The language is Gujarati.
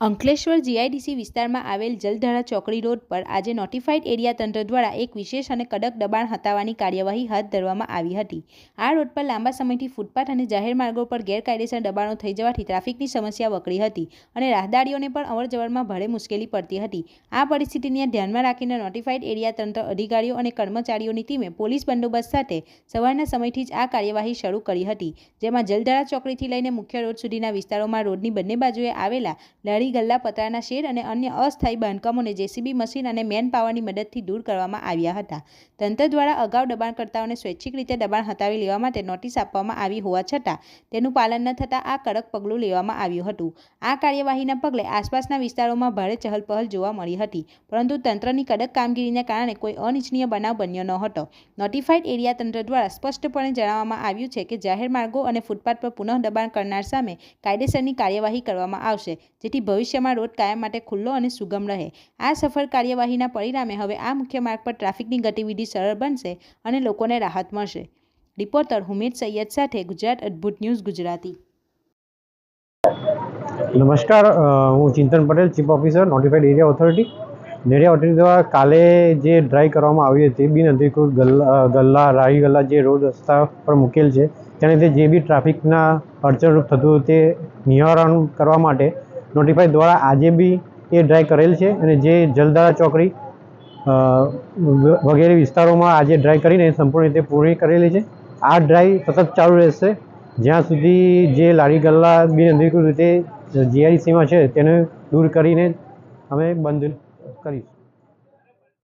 અંકલેશ્વર જીઆઈડીસી વિસ્તારમાં આવેલ જલધારા ચોકડી રોડ પર આજે નોટિફાઈડ એરિયા તંત્ર દ્વારા એક વિશેષ અને કડક દબાણ હટાવવાની કાર્યવાહી હાથ ધરવામાં આવી હતી. આ રોડ પર લાંબા સમયથી ફૂટપાથ અને જાહેર માર્ગો પર ગેરકાયદેસર દબાણો થઈ જવાથી ટ્રાફિકની સમસ્યા વકરી હતી અને રાહદારીઓને પણ અવરજવરમાં ભારે મુશ્કેલી પડતી હતી. આ પરિસ્થિતિને ધ્યાનમાં રાખીને નોટિફાઈડ એરિયા તંત્ર અધિકારીઓ અને કર્મચારીઓની ટીમે પોલીસ બંદોબસ્ત સાથે સવારના સમયથી જ આ કાર્યવાહી શરૂ કરી હતી, જેમાં જલધારા ચોકડીથી લઈને મુખ્ય રોડ સુધીના વિસ્તારોમાં રોડની બંને બાજુએ આવેલા લારી ગલ્લા પતરાના શેડ અને અન્ય અસ્થાયી બાંધકામોને જેસીબી મશીન અને મેન પાવરની મદદથી દૂર કરવામાં આવ્યા હતા. તંત્ર દ્વારા અગાઉ દબાણકર્તાઓને સ્વૈચ્છિક રીતે દબાણ હટાવી લેવા માટે નોટિસ આપવામાં આવી હોવા છતાં, તેનું પાલન ન થતાં આ કડક પગલું લેવામાં આવ્યું હતું. આ કાર્યવાહીના પગલે આસપાસના વિસ્તારોમાં ભારે ચહલપહલ જોવા મળી હતી, પરંતુ તંત્રની કડક કામગીરીને કારણે કોઈ અનિચ્છનીય બનાવ બન્યો ન હતો. નોટિફાઈડ એરિયા તંત્ર દ્વારા સ્પષ્ટપણે જણાવવામાં આવ્યું છે કે જાહેર માર્ગો અને ફૂટપાથ પર પુનઃ દબાણ કરનાર સામે કાયદેસરની કાર્યવાહી કરવામાં આવશે, જેથી ભવિષ્યમાં રોડ કાયમ માટે ખુલ્લો અને સુગમ રહે. આ સફળ કાર્યવાહીના પરિણામે હવે આ મુખ્ય માર્ગ પર ટ્રાફિકની ગતિવિધિ સરળ બનશે અને લોકોને રાહત મળશે. રિપોર્ટર હુમેદ સૈયદ સાથે ગુજરાત અદ્ભુત ન્યૂઝ ગુજરાતી. નમસ્કાર હું Chintan Patel, chief officer notified area authority નેરિયા authority દ્વારા કાલે જે ડ્રાઈવ કરવામાં આવી હતી, બિન અધિકૃત ગલ્લા ગલ્લા, રાહી ગલ્લા જે રોડ રસ્તા પર મૂકેલ છે તેને તે જે બી ટ્રાફિકના અડચણરૂપ થતું તે નિવારણ કરવા માટે નોટિફાઈડ દ્વારા આજે બી એ ડ્રાય કરેલ છે અને જે જલધારા ચોકડી વગેરે વિસ્તારોમાં આજે ડ્રાય કરીને સંપૂર્ણ રીતે પૂરી કરેલી છે. આ ડ્રાય સતત ચાલુ રહેશે. જ્યાં સુધી જે લારી ગલ્લા બિન અધિકૃત રીતે જીઆઈડીસીમાં છે તેને દૂર કરીને અમે બંધ કરીશું.